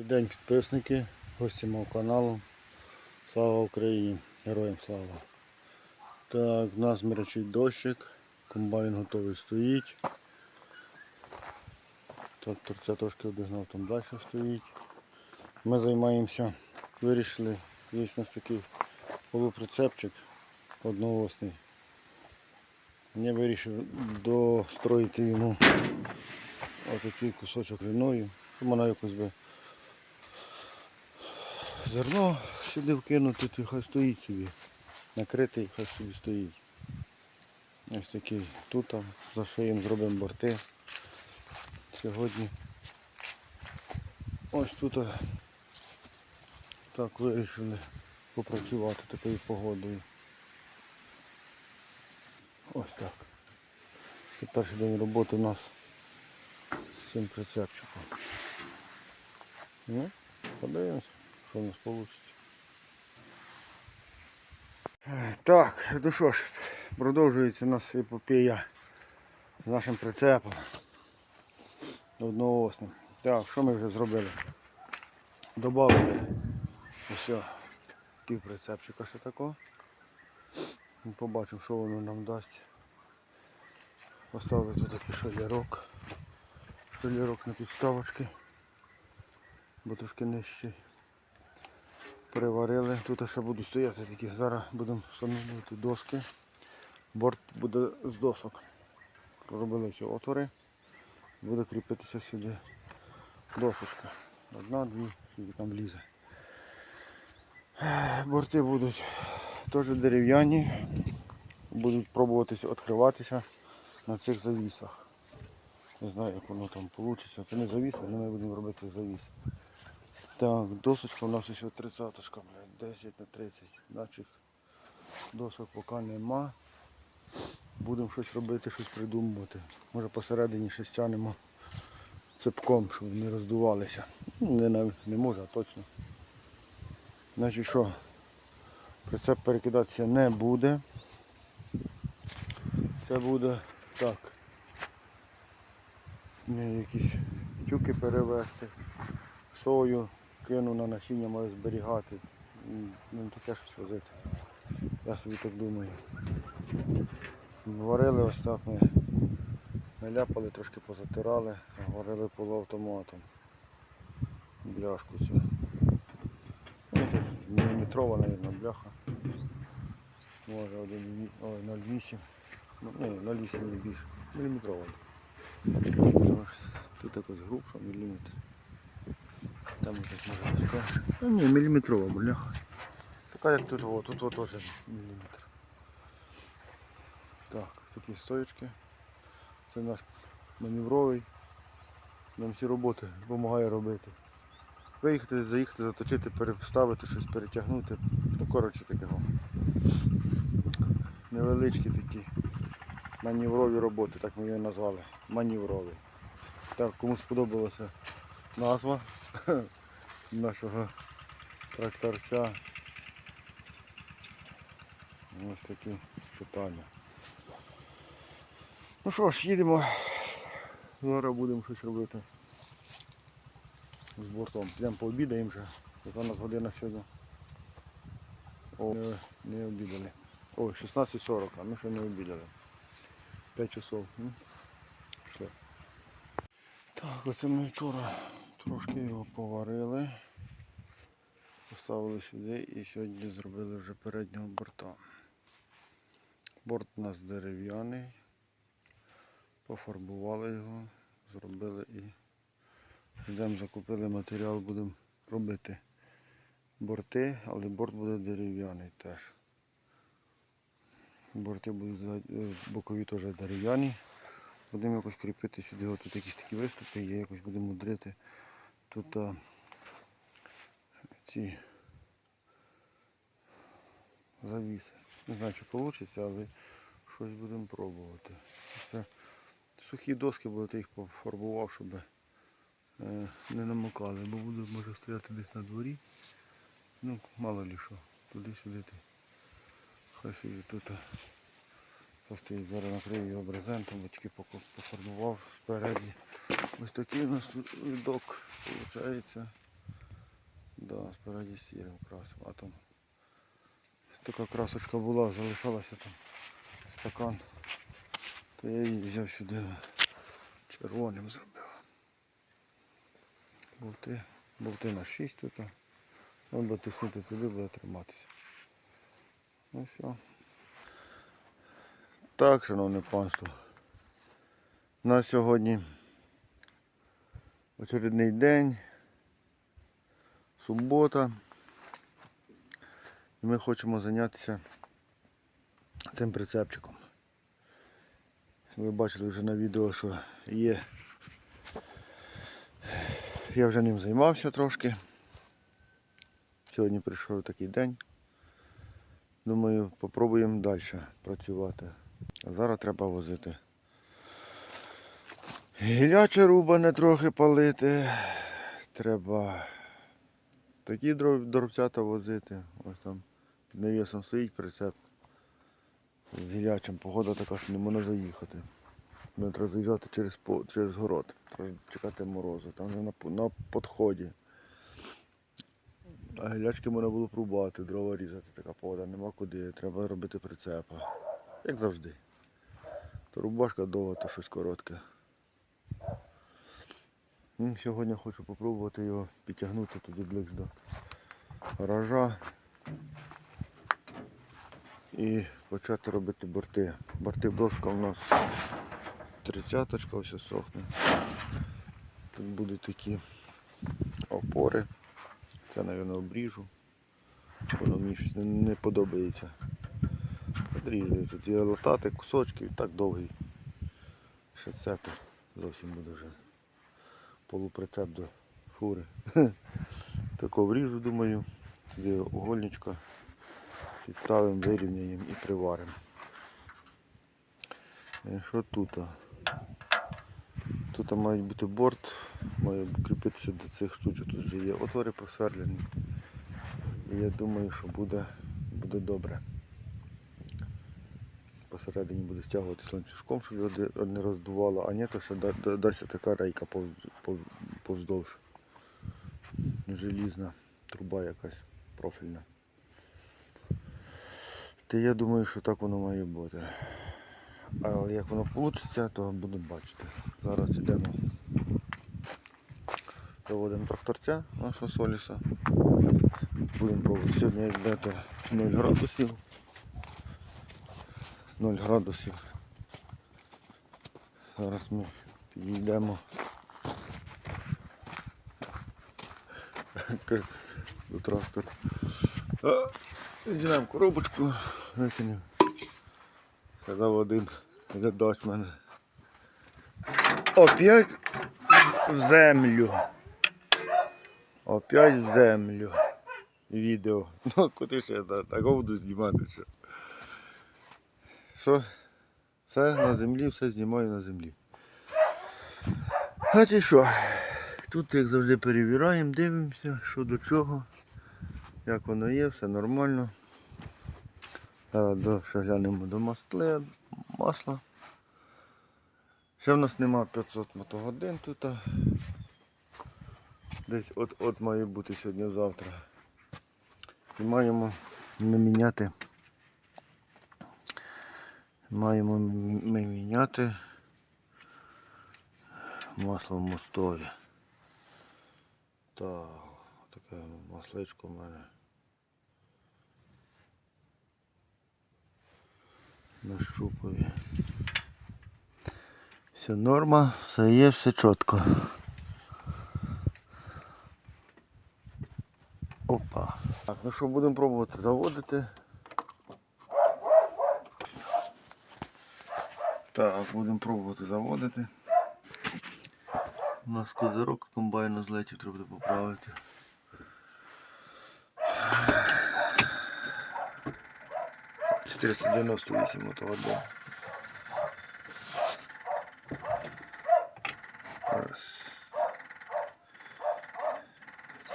Добрий день підписники, гості мого каналу. Слава Україні! Героям слава! Так, в нас мирячий дощик, комбайн готовий стоїть. Трактор це трошки обігнав, там далі стоїть. Ми займаємося, вирішили, є у нас такий полуприцепчик одноосний. Я вирішив достроїти йому отакий кусочок щоб вона якось би зерно сюди вкинути, то хай стоїть собі. Накритий, хай собі стоїть. Ось такий тут там, зашиємо, зробимо борти. Сьогодні ось тут так вирішили попрацювати такою погодою. Ось так. Це перший день роботи у нас з цим прицепчиком. Ну, подивимось, що в нас вийде. Так, ну що ж, продовжується у нас епопея з нашим прицепом одноосним. Так, що ми вже зробили? Добавили ось пів прицепчика ще такого. Ну, Побачимо, що воно нам дасть. Поставили тут такий шалярок. Шалярок на підставочки. Бо трошки нижчий. Переварили. Тут ще будуть стояти такі. Зараз будемо встановлювати доски. Борт буде з досок. Проробили всі отвори. Буде кріпитися сюди досочка. Одна, дві, скільки там влізе. Борти будуть теж дерев'яні. Будуть пробуватися відкриватися на цих завісах. Не знаю, як воно там вийде. Це не завіс, але ми будемо робити завіс. Так, досочка у нас ось 30 блядь, 10 на 30. Начих досок поки нема. Будемо щось робити, щось придумувати. Може посередині щось тянемо цепком, щоб не роздувалися. Ну, Не, не, не може, а точно. Значить що, прицеп перекидатися не буде. Це буде так. Якісь тюки перевезти, сою кину на насіння маю зберігати. Ну таке щось возити. Я собі так думаю. Варили ось так ми наляпали, трошки позатирали, варили полуавтоматом. Бляшку цю. Ну, Міліметрова, мабуть, бляха. Може 1, ой, 0,8. Ну, ні, 0,8 не більше. Міліметрова. Тут якось грубша, міліметр. Там якось може вузька. Ну ні, міліметрова бляха. Така як тут, о, тут о, теж міліметр. Так, такі стоечки. Це наш маневровий. Нам всі роботи допомагає робити. Виїхати, заїхати, заточити, переставити, щось перетягнути. Ну, коротше такого. Невеличкі такі маневрові роботи, так ми його назвали. Маневрові. Так, кому сподобалася назва нашого тракторця. Ось такі питання. Ну що ж, їдемо. Зараз будемо щось робити з бортом. Йдемо пообідаємо вже. У нас година сьогодні. О, не, не обідали. О, 16.40, а ми ще не обідали. 5 часов. Пішли. Так, оце ми вчора трошки його поварили. Поставили сюди і сьогодні зробили вже переднього борта. Борт у нас дерев'яний. Пофарбували його, зробили і йдемо закупили матеріал, будемо робити борти, але борт буде дерев'яний теж. Борти будуть бокові теж дерев'яні. Будемо якось кріпити сюди, тут якісь такі виступи, є, якось будемо мудрити. Тут а, ці завіси. Не знаю, чи вийде, але щось будемо пробувати. Це сухі доски, бо ти їх пофарбував, щоб е, не намокали, бо буду може стояти десь на дворі. Ну, мало лі що, туди-сюди ти. Хай собі тут. А, Постоїть зараз накрив його брезентом, поко- пофарбував спереді. Ось такий у нас видок виходить. Да, спереді сірим красим. А там така красочка була, залишалася там стакан. То я її взяв сюди червоним зробив. Болти, болти на 6 тут. Буде тиснути туди, буде триматися. Ну все. Так, шановне панство. На сьогодні очередний день. Субота. І ми хочемо зайнятися цим прицепчиком. Ви бачили вже на відео, що є. Я вже ним займався трошки. Сьогодні прийшов такий день. Думаю, попробуємо далі працювати. А зараз треба возити. Гіляче рубане трохи палити. Треба такі дровцята возити. Ось там під навісом стоїть прицеп з гілячим. Погода така, що не можна заїхати. Мені треба заїжджати через, через город. Треба чекати морозу. Там вже на, на підході. А гілячки можна було прубати, дрова різати, така погода, нема куди, треба робити прицепа. Як завжди. То рубашка довга, то щось коротке. М, Сьогодні хочу попробувати його підтягнути туди ближче до гаража і почати робити борти. Борти дошка у нас тридцяточка, ось сохне. Тут будуть такі опори. Це, мабуть, обріжу. Воно мені щось не подобається. Одріжую. Тут є латати кусочки, так довгий. Ще це то зовсім буде вже полуприцеп до фури. Тако вріжу, думаю. Тоді угольничка підставимо, вирівняємо і приваримо. Е, Що тут? Тут має бути борт, має кріпитися до цих штучок. Тут вже є отвори просверлені. І я думаю, що буде, буде добре. Посередині буде стягувати ланцюжком, щоб не роздувало, а ні, то да- дасть така рейка повз- повздовж. Желізна труба якась профільна. Та я думаю, що так воно має бути. Але як воно вийде, то будемо бачити. Зараз йдемо. Заводимо тракторця нашого соліса. Будемо пробувати. Сьогодні як 0 градусів. 0 градусів. Зараз ми підійдемо до трактора. Візьмемо коробочку, викинемо. Казав один глядач мене. Опять в землю. Опять в землю. Відео. Ну куди ще я та- такого буду знімати що. Що? Все на землі, все знімаю на землі. Значить що? Тут як завжди перевіряємо, дивимося, що до чого, як воно є, все нормально. Зараз до, ще глянемо до масле, масла. Ще в нас нема 500 мотогодин тут. Десь от-от має бути сьогодні-завтра. І маємо ми міняти. Маємо ми міняти масло в мостові. Так, таке масличко в мене. На. Все норма, все є, все чітко. Опа. Так, ну що, будемо пробувати заводити. Так, будемо пробувати заводити. У нас козирок комбайну злетів, треба поправити. Чотириста дев'яносто вісім мотогодин.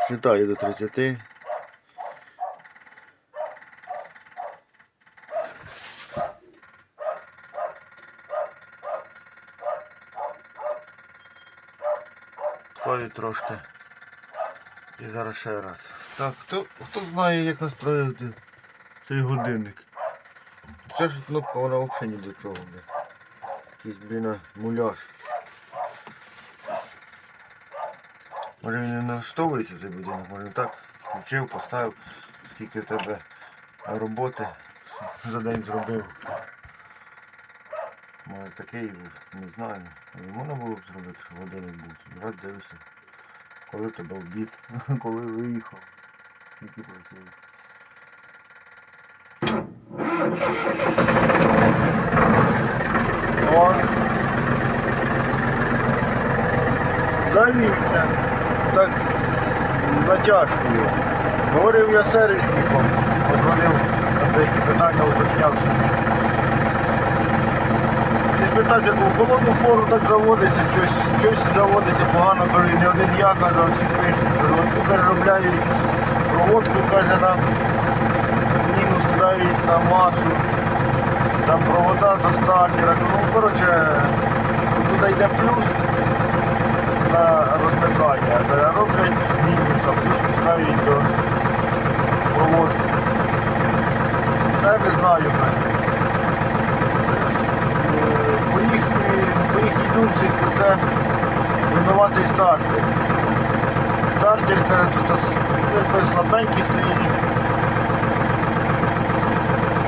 Считаю до 30. Трошки. І зараз ще раз. Так, хто, хто знає, як настроїти цей годинник? Ця ж кнопка, вона взагалі ні до чого. Блін. Якийсь, блін, муляж. Може він не налаштовується цей будинок, може так включив, поставив, скільки тебе роботи за день зробив. Може такий, не знаю. Але можна було б зробити, щоб годинник був. Раз дивишся, коли тебе обід, коли виїхав. Скільки працює. О! Завівся. Так натяжкою. Говорив я сервісником, позвонив, там деякі питання уточнявся. Спитався, бо в холодну пору так заводиться, щось, щось заводиться погано, кажу, не один я, каже, всі пишуть. Переробляють проводку, каже, на мінус кидають на масу, там провода до стартера. Ну, коротше, туди йде плюс на розмикання, а роблять мінус, а плюс пускають до проводки. Я не знаю. каже. Е, По їхній, по їхній думці, то це винуватий стартер. Стартер, тут якби слабенький стоїть.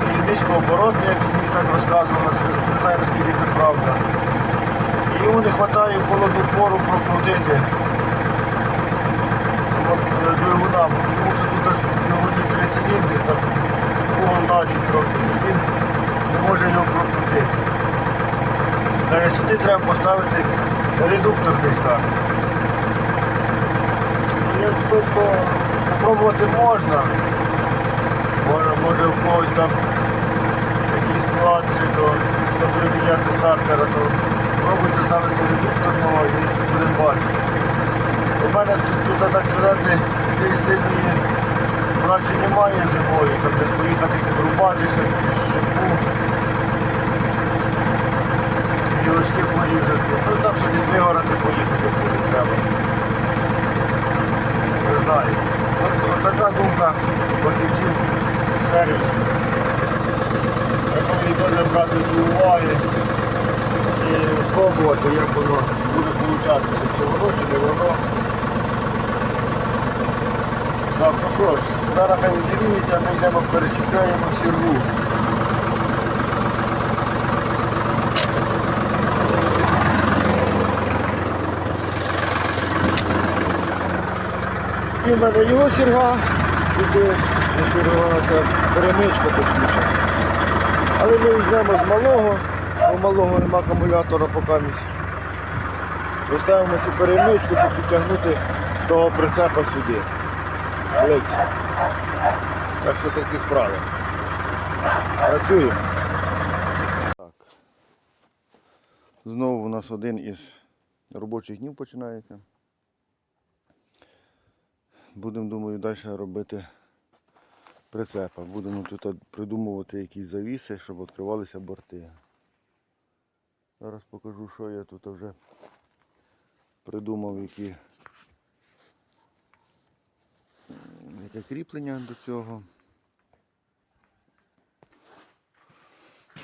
І низькооборотний, як мені так розказували, не знаю наскільки це правда. І йому не вистачає в холодну пору прокрутити е, двигунам, тому що тут двигуні 3 циліндри, так угол наче трохи, він не може його прокрутити. Сюди треба поставити редукторний старт. Тобто спробувати можна. Може, може в когось там якісь нюанси, то буде міняти стартера, то пробуйте ставити редукторного і будемо бачити. У мене тут, тут так сказати, такої сильної праці немає зимою, там десь поїхати підрубатися, щепу, гілочки порізати. Ну там ще десь вигорати поїхати буде треба. Не знаю. От, от така думка фахівців сервісу. Треба мені теж брати до уваги і пробувати, як воно буде получатися, чи воно, чи не воно. Так, ну що ж, зараз хай удивіться, ми йдемо перечекаємо сірву. І в мене його сірга, сюди не перемичка точніше. Але ми візьмемо з малого, бо малого нема акумулятора поки місць. Поставимо цю перемичку, щоб підтягнути того прицепа сюди. Ближче. Так що такі справи. Працюємо. Так. Знову у нас один із робочих днів починається. Будемо, думаю, далі робити прицепа. Будемо тут придумувати якісь завіси, щоб відкривалися борти. Зараз покажу, що я тут вже придумав, які яке кріплення до цього.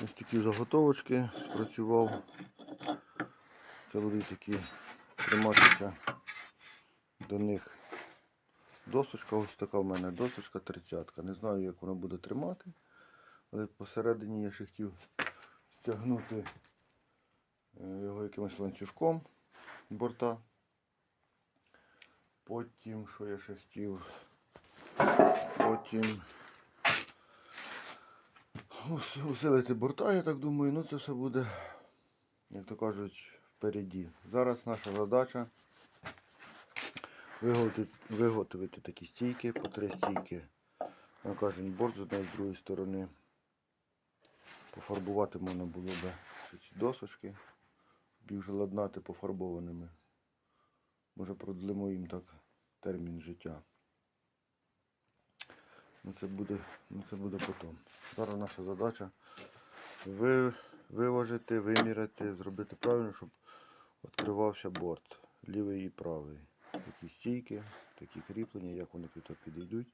Ось такі заготовочки спрацював. Це такі триматися до них досочка. Ось така в мене досочка 30. Не знаю, як вона буде тримати, але посередині я ще хотів стягнути е, його якимось ланцюжком борта. Потім, що я ще хотів, потім усилити борта, я так думаю, ну це все буде, як то кажуть, впереді. Зараз наша задача виготовити, виготовити такі стійки, по три стійки на кожен борт з однієї з другої сторони. Пофарбувати можна було ще ці досочки, вже ладнати пофарбованими. Може продлимо їм так термін життя. Ну це буде, ну це буде потім. Зараз наша задача ви, виважити, виміряти, зробити правильно, щоб відкривався борт, лівий і правий. Такі стійки, такі кріплення, як вони тут підійдуть.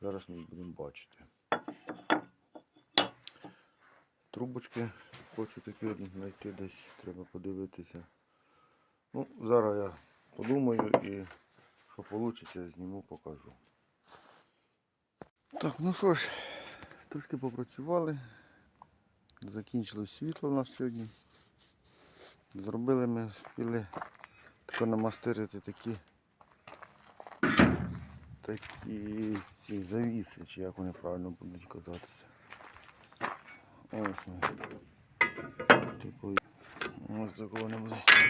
Зараз ми будемо бачити. Трубочки хочу такі знайти десь, треба подивитися. Ну, зараз я подумаю і що вийде, зніму, покажу. Так, ну що ж, трошки попрацювали. Закінчилось світло у нас сьогодні. Зробили ми, спіли тако намастирити такі такі ці завіси, чи як вони правильно будуть казатися. Ось ми. Типу, ось такого вони будуть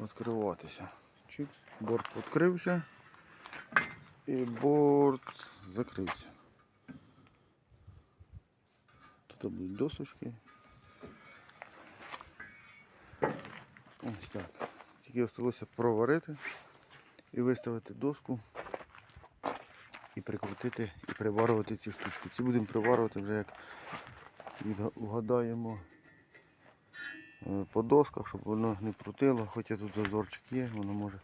відкриватися. Чикс, борт відкрився і борт закрився. Тут будуть досочки. Ось так. Тільки залишилося проварити і виставити доску і прикрутити і приварювати ці штучки. Ці будемо приварювати вже як вгадаємо е, по досках, щоб воно не крутило, хоча тут зазорчик є, воно може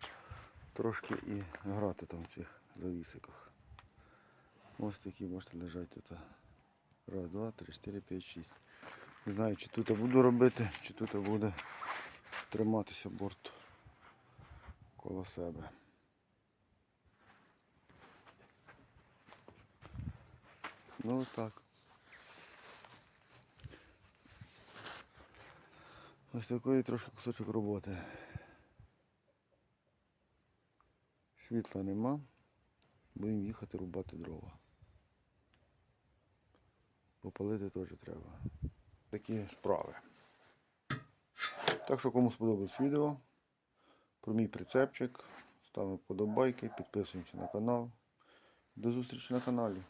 трошки і грати там в цих завісиках. Ось такі можете лежати тут. Раз, два, три, чотири, п'ять, шість. Не знаю, чи тут я буду робити, чи тут я буде триматися борт коло себе. Ну так. Ось такий трошки кусочок роботи. Світла нема. Будемо їхати рубати дрова. Попалити теж треба. Такі справи. Так що кому сподобалось відео про мій прицепчик, ставимо подобайки, підписуємося на канал. До зустрічі на каналі.